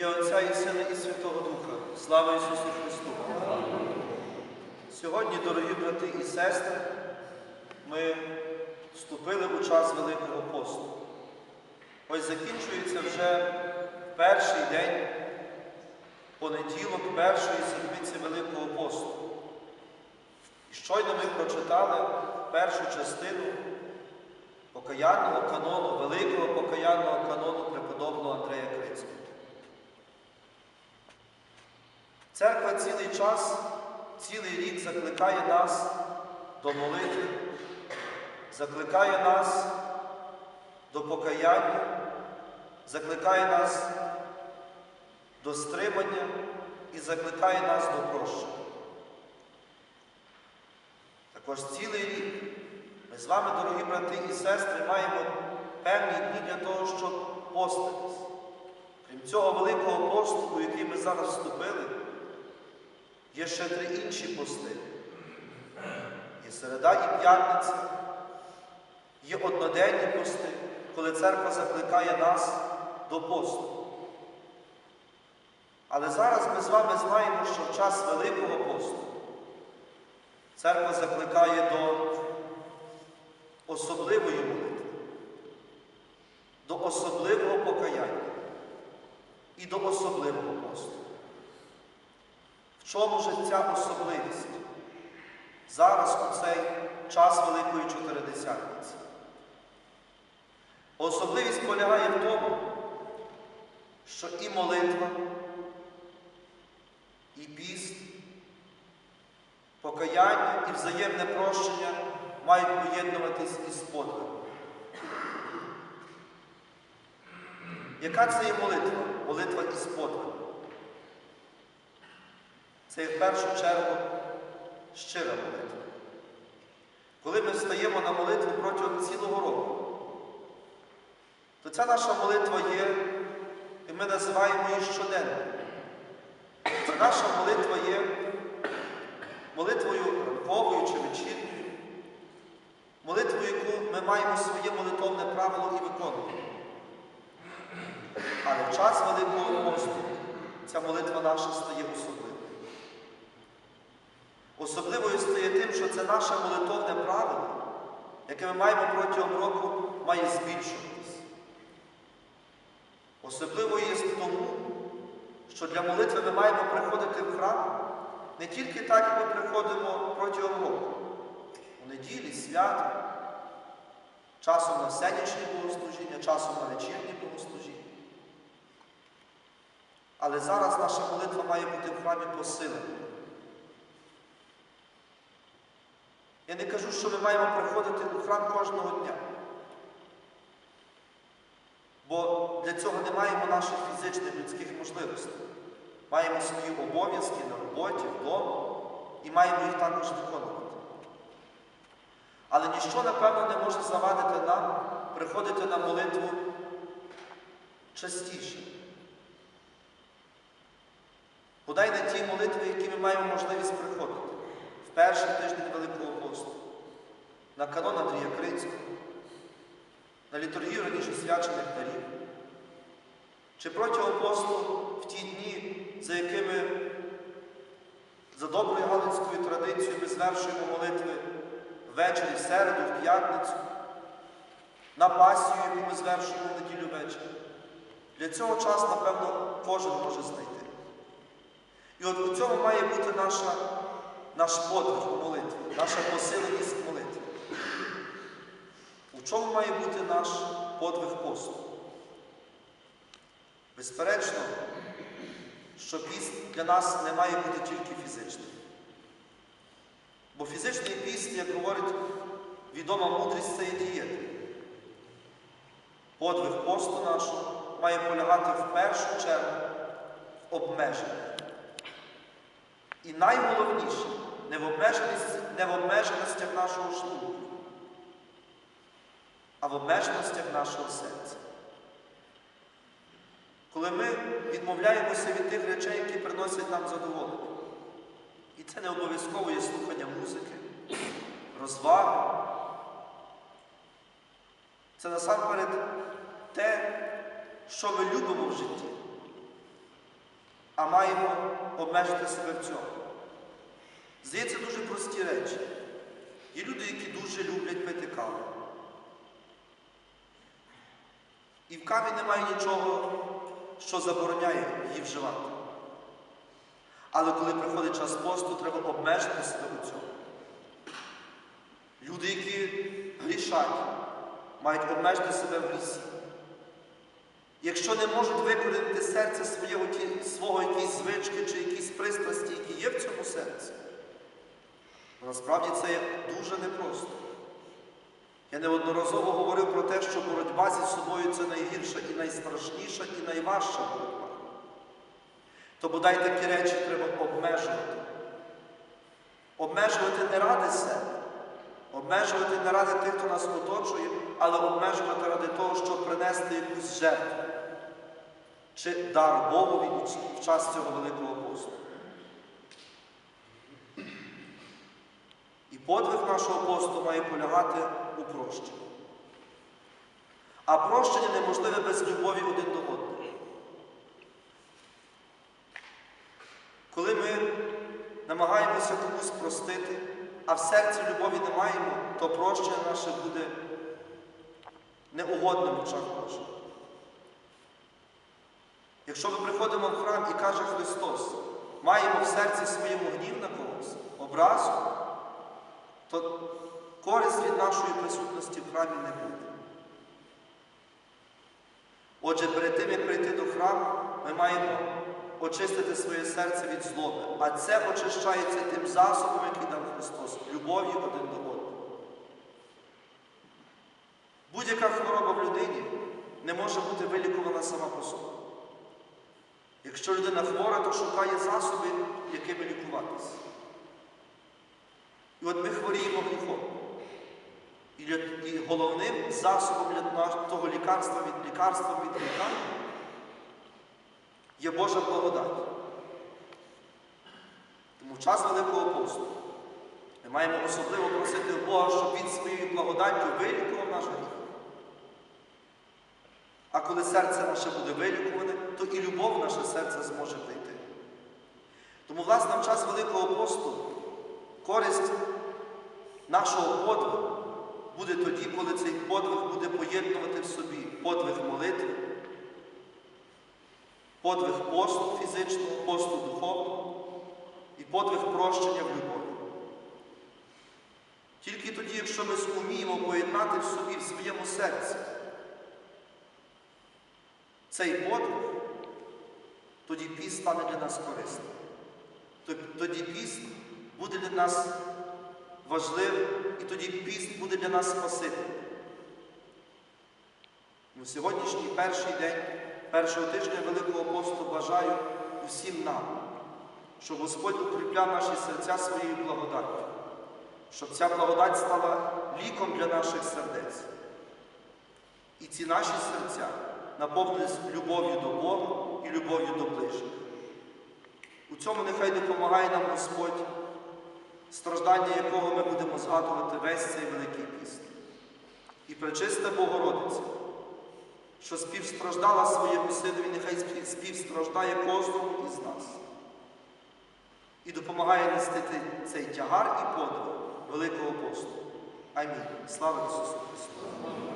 ім'я Отця і Сина і Святого Духа. Слава Ісусу Христу! Сьогодні, дорогі брати і сестри, ми вступили у час Великого посту. Ось закінчується вже перший день, понеділок першої седмиці Великого посту. Щойно ми прочитали першу частину покаянного канону, великого покаянного канону преподобного Андрея Крицького. Церква цілий час, цілий рік закликає нас до молитви, закликає нас до покаяння, закликає нас до стримання і закликає нас до прощення. Також цілий рік ми з вами, дорогі брати і сестри, маємо певні дні для того, щоб поститись. Крім цього великого посту, який ми зараз вступили, є ще три інші пости. Є середа і п'ятниця, є одноденні пости, коли церква закликає нас до посту. Але зараз ми з вами знаємо, що в час Великого посту церква закликає до особливої молитви, до особливого покаяння і до особливого посту. Чому ж ця особливість? Зараз у цей час Великої Чотиридесятниці. Особливість полягає в тому, що і молитва, і піст, покаяння і взаємне прощення мають поєднуватись із подвигом. Яка це є молитва? Молитва із подвигом. Це в першу чергу щира молитва. Коли ми встаємо на молитву протягом цілого року, то ця наша молитва є, і ми називаємо її щоденно. Це наша молитва є молитвою ранковою чи вечірньою, молитвою, яку ми маємо своє молитовне правило і виконуємо. Але в час Великого посту ця молитва наша стає особливою. Особливою стає тим, що це наше молитовне правило, яке ми маємо протягом року, має збільшуватись. Особливою є тому, що для молитви ми маємо приходити в храм не тільки так, як ми приходимо протягом року, у неділі, свято, часом на сенічні богослужіння, часом на вечірні богослужіння. Але зараз наша молитва має бути в храмі посилена. Я не кажу, що ми маємо приходити у храм кожного дня. Бо для цього не маємо наших фізичних людських можливостей. Маємо свої обов'язки на роботі, вдома і маємо їх також виконувати. Але ніщо, напевно, не може завадити нам приходити на молитву частіше. Подай на ті молитви, які ми маємо можливість приходити перший тиждень Великого посту, на канон Андрія Крицького, на літургію раніше свячених дарів, чи протягом посту в ті дні, за якими за доброю галицькою традицією ми звершуємо молитви ввечері, в середу, в п'ятницю, на пасію, яку ми звершуємо в неділю вечір. Для цього час, напевно, кожен може знайти. І от у цьому має бути наша, наш подвиг у молитві, наша посиленість в молитві. У чому має бути наш подвиг посту? Безперечно, що піст для нас не має бути тільки фізичним. Бо фізичний піст, як говорить відома мудрість, це є дієта. Подвиг посту нашого має полягати в першу чергу в обмеженні. І найголовніше не в обмеженості, не в обмеженостях нашого шлунку, а в обмеженостях нашого серця. Коли ми відмовляємося від тих речей, які приносять нам задоволення. І це не обов'язково є слухання музики, розваги. Це насамперед те, що ми любимо в житті. а маємо обмежити себе в цьому. Здається, дуже прості речі. Є люди, які дуже люблять пити каву. І в каві немає нічого, що забороняє її вживати. Але коли приходить час посту, треба обмежити себе у цьому. Люди, які грішать, мають обмежити себе в грісі. Якщо не можуть викорінити серце своє, свого якісь звички чи якісь пристрасті, які є в цьому серці, насправді це є дуже непросто. Я неодноразово говорив про те, що боротьба зі собою це найгірша і найстрашніша, і найважча боротьба. То бодай такі речі треба обмежувати. Обмежувати не ради себе, обмежувати не ради тих, хто нас оточує, але обмежувати ради того, щоб принести якусь жертву чи дар Богові в час цього Великого посту. Подвиг нашого посту має полягати у прощенні. А прощення неможливе без любові один до одного. Коли ми намагаємося комусь простити, а в серці любові не маємо, то прощення наше буде неугодним в очах Божих. Якщо ми приходимо в храм і каже Христос, маємо в серці своєму гнів на когось, образу, то користь від нашої присутності в храмі не буде. Отже, перед тим, як прийти до храму, ми маємо очистити своє серце від злоби, а це очищається тим засобом, який дав Христос, любов'ю один до одного. Будь-яка хвороба в людині не може бути вилікувана сама по собі. Якщо людина хвора, то шукає засоби, якими лікуватися. І от ми хворіємо гріхом. І, і головним засобом для того лікарства від лікарства від гріха є Божа благодать. Тому в час Великого посту ми маємо особливо просити Бога, щоб Він своєю благодаттю вилікував наш гріх. А коли серце наше буде вилікуване, то і любов наше серце зможе прийти. Тому, власне, в час Великого посту користь нашого подвигу буде тоді, коли цей подвиг буде поєднувати в собі подвиг молитви, подвиг посту фізичного, посту духовного і подвиг прощення в любові. Тільки тоді, якщо ми зуміємо поєднати в собі в своєму серці цей подвиг, тоді піст стане для нас корисним. Тобто Тоді піст буде для нас важливим, і тоді піст буде для нас спасителем. У сьогоднішній перший день першого тижня Великого посту бажаю усім нам, щоб Господь укріпляв наші серця своєю благодаттю, щоб ця благодать стала ліком для наших сердець. І ці наші серця наповнились любов'ю до Бога і любов'ю до ближніх. У цьому нехай допомагає нам Господь, страждання якого ми будемо згадувати весь цей Великий піст. І пречиста Богородиця, що співстраждала своєму синові, нехай співстраждає кожному із нас. І допомагає нести цей- тягар і подвиг Великого посту. Амінь. Слава Ісусу Христу!